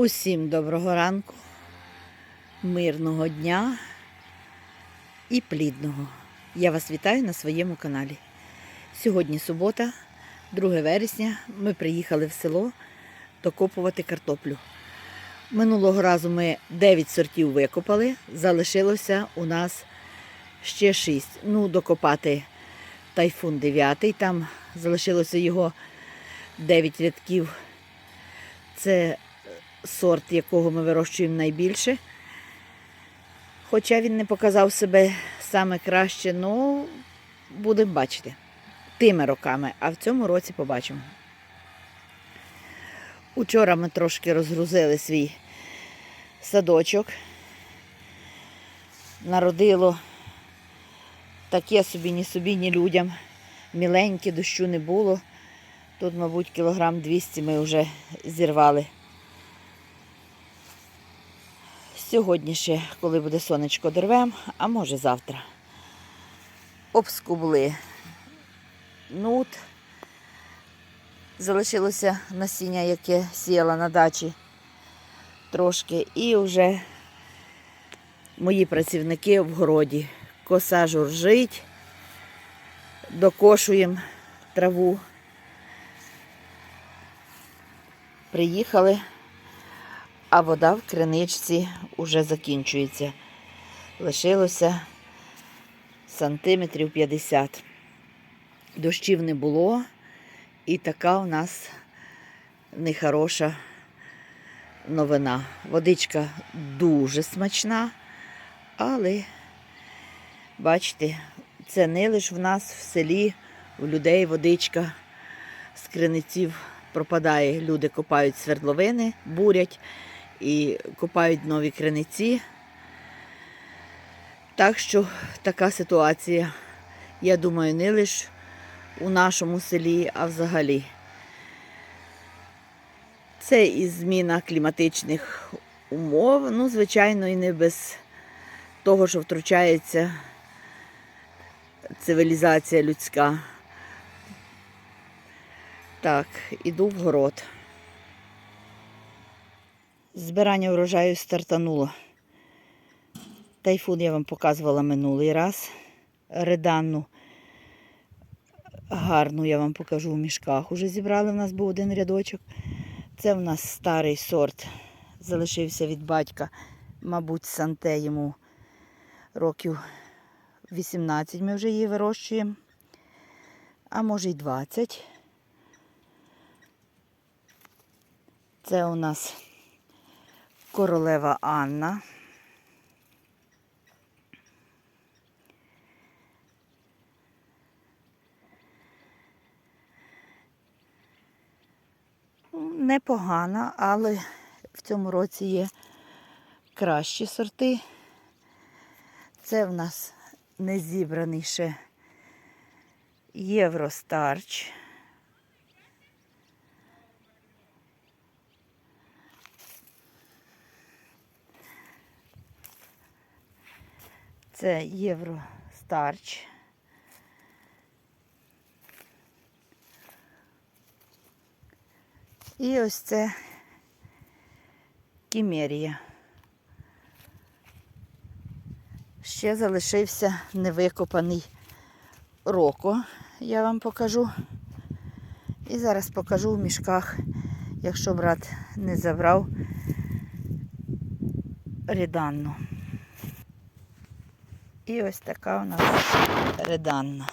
Усім доброго ранку, мирного дня і плідного. Я вас вітаю на своєму каналі. Сьогодні субота, 2 вересня. Ми приїхали в село докопувати картоплю. Минулого разу ми 9 сортів викопали, залишилося у нас ще 6. Ну, докопати тайфун 9, там залишилося його 9 рядків. Це сорт, якого ми вирощуємо найбільше. Хоча він не показав себе саме краще, ну будемо бачити тими роками, а в цьому році побачимо. Учора ми трошки розгрузили свій садочок. Народило таке собі, ні собі, ні людям. Міленьке, дощу не було. Тут, мабуть, кілограм 200 ми вже зірвали. Сьогодні ще, коли буде сонечко, дервем, а може завтра. Обскубли нут. Залишилося насіння, яке сіяла на дачі трошки. І вже мої працівники в городі. Коса журжить, докошуємо траву. Приїхали а вода в криничці вже закінчується. Лишилося сантиметрів 50. Дощів не було, і така у нас нехороша новина. Водичка дуже смачна, але, бачите, це не лише в нас в селі, у людей водичка з криниців пропадає. Люди копають свердловини, бурять і копають нові криниці. Так що така ситуація, я думаю, не лише у нашому селі, а взагалі. Це і зміна кліматичних умов, ну, звичайно, і не без того, що втручається цивілізація людська. Так, іду в город. Збирання врожаю стартануло. Тайфун я вам показувала минулий раз. Реданну гарну я вам покажу в мішках. Уже зібрали, у нас був один рядочок. Це в нас старий сорт. Залишився від батька, мабуть, санте йому років 18 ми вже її вирощуємо, а може й 20. Це у нас королева Анна. Ну, Непогана, але в цьому році є кращі сорти. Це в нас не зібраний ще Євростарч. Це Євростарч. І ось це Кімерія. Ще залишився невикопаний роко, я вам покажу. І зараз покажу в мішках, якщо брат не забрав ріданну. І ось така у нас реданна.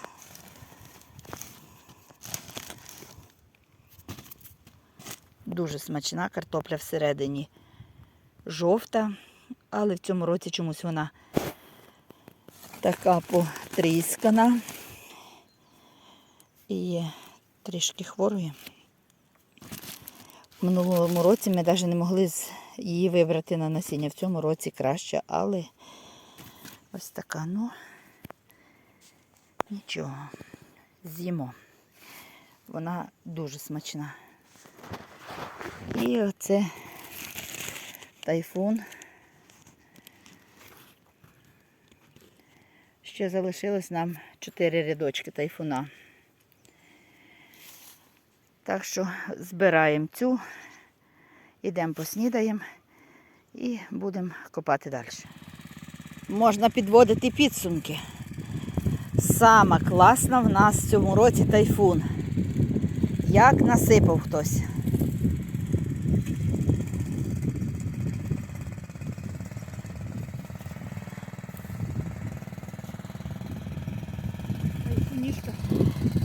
Дуже смачна картопля всередині жовта, але в цьому році чомусь вона така потріскана і трішки хворою. В минулому році ми навіть не могли її вибрати на насіння. В цьому році краще, але Ось така, ну нічого. З'їмо. Вона дуже смачна. І оце тайфун. Ще залишилось нам 4 рядочки тайфуна. Так що збираємо цю Ідемо поснідаємо і будемо копати далі. Можна підводити підсумки. Сама класна в нас в цьому році тайфун. Як насипав хтось. Тайфунішка.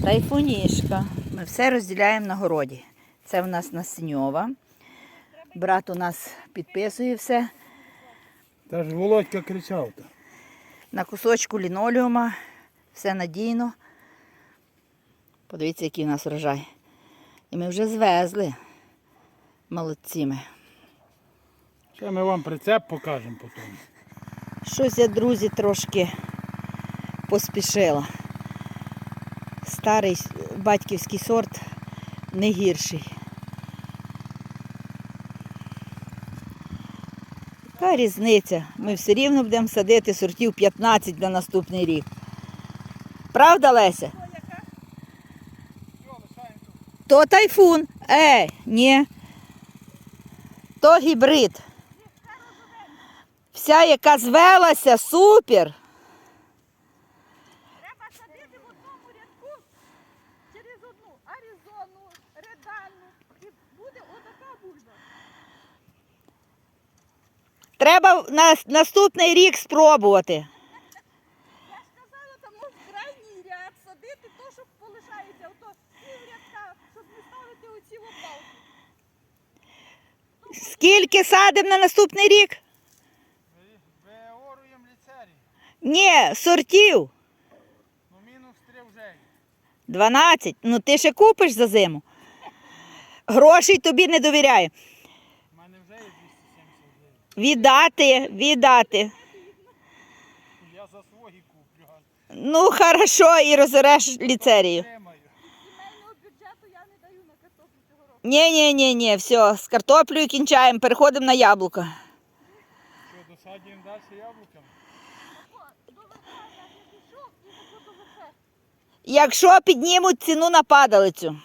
Тайфунішка. Ми все розділяємо на городі. Це в нас насньова. Брат у нас підписує все Та ж Володька кричав. то. на кусочку лінолеума. Все надійно. Подивіться, який у нас врожай. І ми вже звезли. Молодці ми. Ще ми вам прицеп покажемо потім. Щось я, друзі, трошки поспішила. Старий батьківський сорт не гірший. Різниця? Ми все рівно будемо садити сортів 15 на наступний рік. Правда, Леся? То тайфун. Е, ні. То гібрид. Вся, яка звелася, супер. Треба на наступний рік спробувати. Я ж казала, там ну, крайній ряд садити то, що полишається, ото пів рядка, щоб не ставити оці опалки. Скільки садимо на наступний рік? Виоруємо ліцерій. Ні, сортів. Ну мінус три вже. 12. Ну ти ще купиш за зиму. Грошей тобі не довіряю. У мене вже є 279. Віддати, віддати. Я за свої куплю. Ну, хорошо, і розореш ліцерію. Сімейного бюджету я не даю на картоплю цього року. Ні, ні, ні, ні, все, з картоплею кінчаємо, переходимо на яблука. Що, досадимо далі яблуками? Якщо піднімуть ціну на падалицю.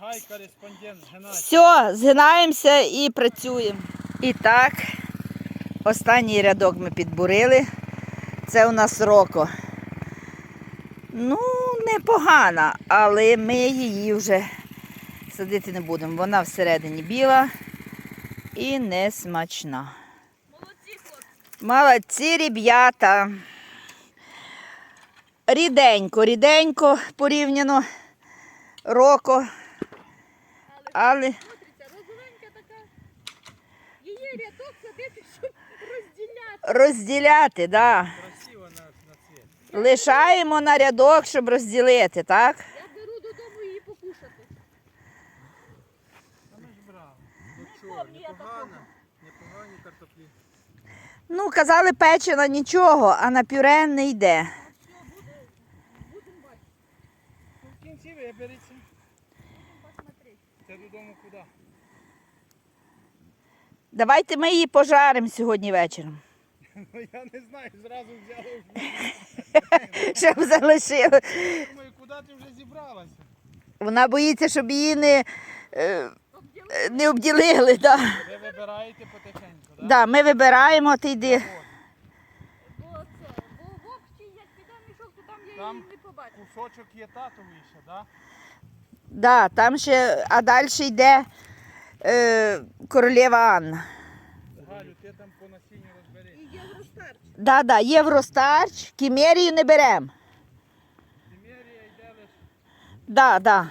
Гай, кореспондент Геннадій. Все, згинаємося і працюємо. І так, останній рядок ми підбурили. Це у нас роко. Ну, непогана, але ми її вже садити не будемо. Вона всередині біла і не смачна. Молодці хлопці. Молодці, ребята. Ріденько, ріденько порівняно роко. Але розовенька така. Її рядок садити, щоб розділяти. розділяти, так. Да. Красиво на, на цвіт. Лишаємо на рядок, щоб розділити, так? Я беру додому її покушати. А ми ж брали. Ну чого, непогано. Непогані картоплі. Ну, казали, печена нічого, а на пюре не йде. Будемо бачити. Ну, в кінці вибереться. Це додому куди? Давайте ми її пожаримо сьогодні вечором. Ну я не знаю, зразу взяла. Щоб залишили. Думаю, куди ти вже зібралася? Вона боїться, щоб її не, е, не обділили. Да. Ви вибираєте потихеньку, так? Да, ми вибираємо, ти йди. Бо це, бо вовчі, як піде мішок, то там я Там її не побачу. Кусочок є татовий ще, так? Да, там ще, а далі йде е, королева Анна. Галю, ти там по насінню розбери. І євростарч. Да, да, Євростарч, кімерію не беремо. Тимерія йде лише. Да, да.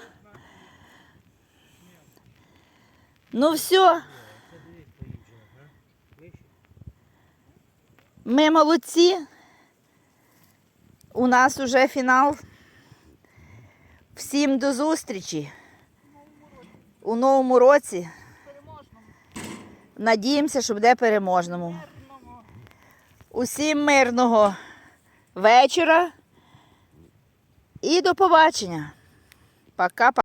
Ну все. Ми молодці. У нас уже фінал. Всім до зустрічі у новому році. Надіємося, що буде переможному. Усім мирного вечора і до побачення. Пока-пока.